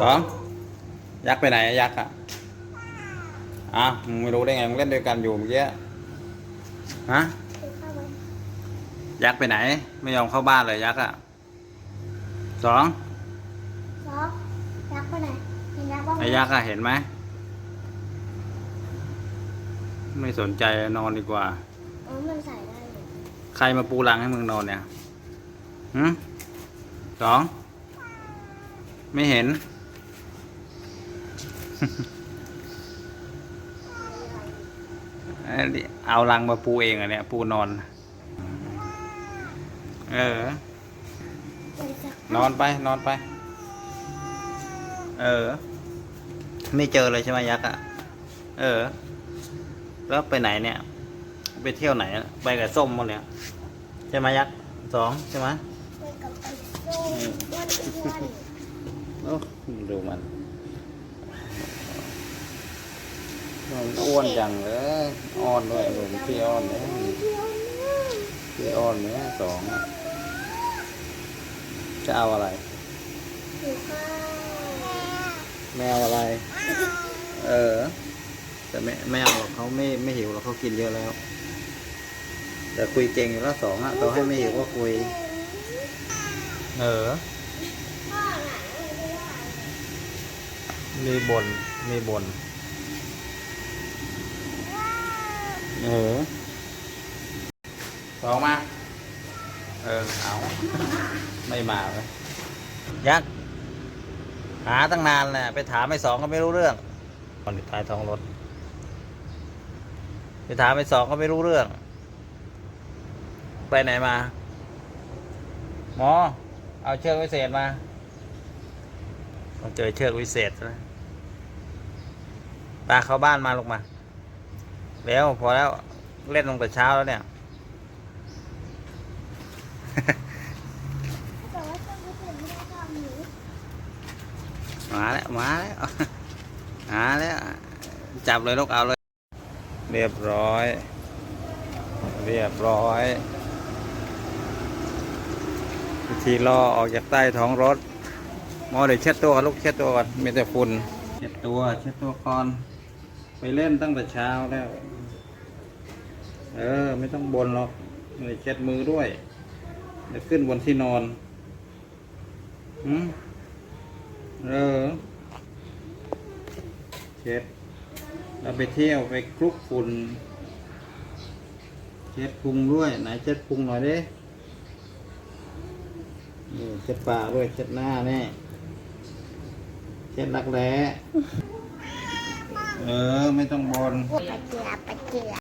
สองยักษ์ไปไหนยักษ์อะอ้าวมึงไม่รู้ได้ไงมึงเล่นด้วยกันอยู่เมื่อกี้ฮะคือเข้าไปยักษ์ไปไหน ไม่ยอมเข้าบ้านเลยยักษ์อะสองซอฟยักษ์ไปไหนเห็นยักษ์บ้างไหมไอ้ยักษ์อะเห็นไหมไม่สนใจนอนดีกว่าอ๋อมันใส่ได้อยู่ใครมาปูรังให้มึงนอนเนี่ยหืมสองไม่เห็น เอารังมาปูเองอะเนี่ย ปูนอน เออมันจะนอนไป นอนไป เออ ไม่เจอเลยใช่ไหมยักษ์อะเออ แล้วไปไหนเนี่ย ไปเที่ยวไหนอะไปกับส้มมั้งเนี่ย ใช่ไหมยักษ์สองใช่ไหมไปกับไอ้ส้มอ้วนอ้วนโอ้ดูมันมัน อ้วนจังเลยอ้อนด้วยดูมันพี่อ้อนเนี่ยเดียวนะพี่อ้อนเนี่ยสองอะจะเอาอะไรหิวข้าวแมวอะไร เออ แต่ไม่ไม่เอาหรอกเขาไม่ไม่หิวหรอกเขากินเยอะแล้ว แต่คุยเก่งอยู่แล้วสองอะต่อให้ไม่หิวก็คุย เออพ่อไหนไม่ได้มีบนมีบน เออสองมา เออ เอา ไม่มาเลยยักษ์หาตั้งนานแหละไปถามไอ้สองก็ไม่รู้เรื่องตอนอยู่ใต้ท้องรถ ไปถามไอ้สองก็ไม่รู้เรื่อง ไปไหนมา หมอ เอาเชือกวิเศษมา ต้องเจอเชือกวิเศษแล้วตาเข้าบ้านมาลงมา แล้วพอแล้วเล่นลงแต่เช้าแล้วเนี่ย แต่ว่าส้มไม่เป็นไม่ได้ทำหนูมาแล้ว มาแล้ว มาแล้ว จับเลยลูกเอาเลย เรียบร้อย เรียบร้อย วิธีล่อออกจากใต้ท้องรถหมอเดี๋ยวเช็ดตัวก่อนลูกเช็ดตัวก่อนมีแต่ฝุ่นเช็ดตัว เช็ดตัวก่อน ไปเล่นตั้งแต่เช้าแล้ว เออ ไม่ต้องบนหรอกเลยเช็ดมือด้วยเดี๋ยวขึ้นบนที่นอนหืมเออเช็ดเราไปเที่ยวไปคลุกฝุ่นเช็ดพุงด้วย ไหนเช็ดพุงหน่อยดินี่เช็ดปากด้วยเช็ดหน้าแน่เช็ดรักแร้เออ ไม่ต้องบนปะเจียปะเจีย